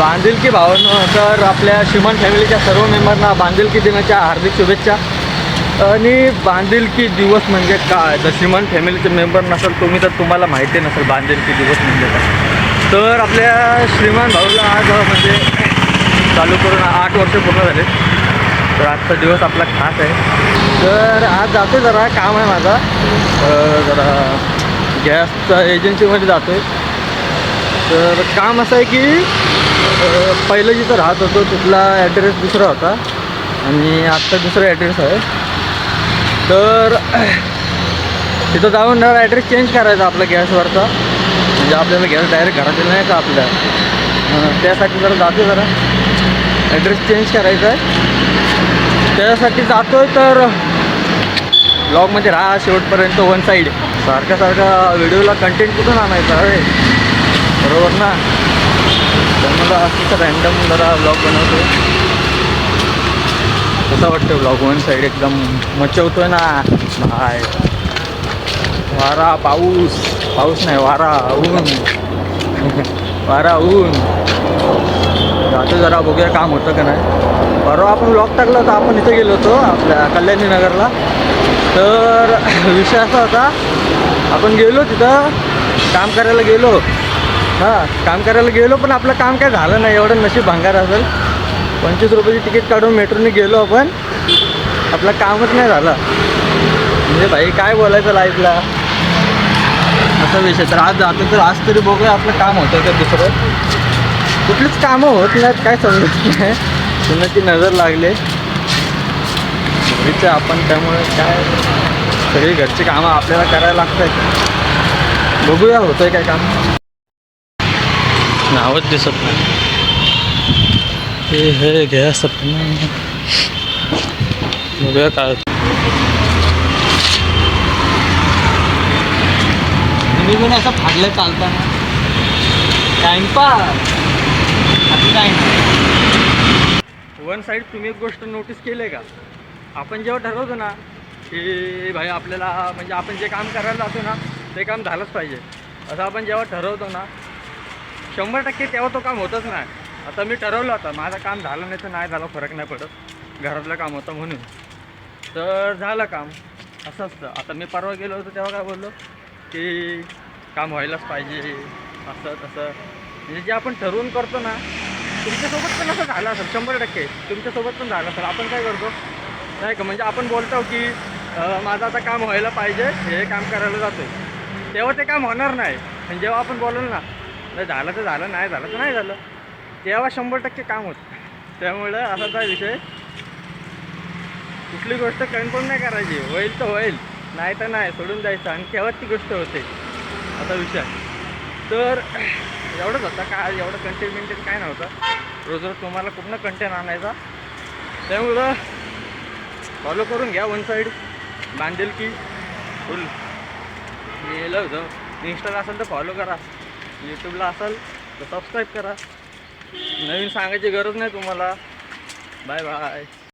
बांधिलकी भावनं? तर आपल्या श्रीमान फॅमिलीच्या सर्व मेंबरना बांधिलकी दिनाच्या हार्दिक शुभेच्छा. आणि बांधिलकी दिवस म्हणजे काय? जर श्रीमान फॅमिलीचे मेंबर नसेल तुम्ही तर तुम्हाला माहिती नसेल बांधिलकी दिवस म्हणजे काय. तर आपल्या श्रीमान भाऊला आज म्हणजे चालू करून आठ वर्ष पूर्ण झाले. तर आजचा दिवस आपला खास आहे. तर आज जातो जरा काम आहे माझा. जरा गॅसच्या एजन्सीमध्ये जातो आहे तर काम असं आहे की पहिलं जिथं राहत होतो तिथला ॲड्रेस दुसरा होता. आणि आत्ता दुसरा ॲड्रेस आहे. तर तिथं जाऊन ॲड्रेस चेंज करायचा आपला गॅसवरचा म्हणजे आपल्याला गॅस डायरेक्ट घरातील नाही का आपल्या. त्यासाठी जरा जातो जरा. ॲड्रेस चेंज करायचा आहे. त्यासाठी जातो तर ब्लॉगमध्ये राहा शेवटपर्यंत वन साईड सारखा सारखा व्हिडिओला कंटेंट कुठून आणायचा? अरे बरोबर ना? तर मला असं रॅन्डम जरा ब्लॉग बनवतो कसा वाटतो ब्लॉग वन साईड एकदम मचवतोय ना. बाय वारा पाऊस. पाऊस नाही वारा ऊन. वारा ऊन. जातो जरा बघूया काम होतं का नाही. परवा आपण ब्लॉग टाकला होता आपण इथं गेलो होतो आपल्या कल्याणी नगरला तर विषय असा होता आपण गेलो तिथं काम करायला गेलो. हां काम करायला गेलो पण आपलं काम काय झालं नाही. एवढं नशीब भांगार असेल. पंचवीस रुपयाची तिकीट काढून मेट्रोने गेलो आपण. आपलं कामच नाही झालं. म्हणजे भाई काय बोलायचं लाईफला असा विषय. तर आज जातो तर आज तरी बघूया आपलं काम होतं का दुसरं. कुठलीच कामं होत नाहीत काय समजत नाही. कुणाची नजर लागले. घरीचं आपण त्यामुळे काय? सगळी घरची कामं आपल्याला करायला लागत आहेत बघूया होतंय काय काम. नावच दिसत नाही. हे हे घ्या सपना. बघूया काय होतं. मी पण असं फाडलं चालताना. टाइमपास. काय वन साईड तुम्ही एक गोष्ट नोटीस केली आहे का? आपण जेव्हा ठरवतो ना की भाई आपल्याला म्हणजे आपण जे काम करायला जातो ना ते काम झालंच पाहिजे. असं आपण जेव्हा ठरवतो ना शंभर टक्के तेव्हा तो काम होतच नाही. आता मी ठरवलं होतं माझं काम झालं नाही तर नाही झालं फरक नाही पडत. घरातलं काम होतं म्हणून. तर झालं काम. असं असतं. आता मी परवा गेलो होतो तेव्हा काय बोललो? की काम व्हायलाच पाहिजे. असं तसं. म्हणजे जे आपण ठरवून करतो ना तुमच्यासोबत पण असं झालं असेल शंभर टक्के. तुमच्यासोबत पण झालं असेल. आपण काय करतो? नाही का? म्हणजे आपण बोलतो की माझं आता काम व्हायला पाहिजे हे काम करायला जातो तेव्हा ते काम होणार नाही. आणि जेव्हा आपण बोललो ना नाही झालं तर झालं नाही झालं तर नाही झालं. तेव्हा शंभर टक्के काम होतं. त्यामुळं असा आहे विषय? कुठली गोष्ट कन्फर्म नाही करायची. होईल तर होईल नाही तर नाही सोडून द्यायचं. आणि तेव्हाच ती गोष्ट होते? असा विषय. तर एवढंच होतं. काय एवढं कंटेंट बिंटेंट काय नव्हतं. रोज रोज तुम्हाला कुठनं कंटेंट आणायचा. त्यामुळं फॉलो करून घ्या वन साईड बांधेल की फुल. गेलं होतं. इंस्टाला असेल तर फॉलो करा. यूट्यूबला असाल तर सबस्क्राईब करा. नवीन सांगायची गरज नाही तुम्हाला. Bye bye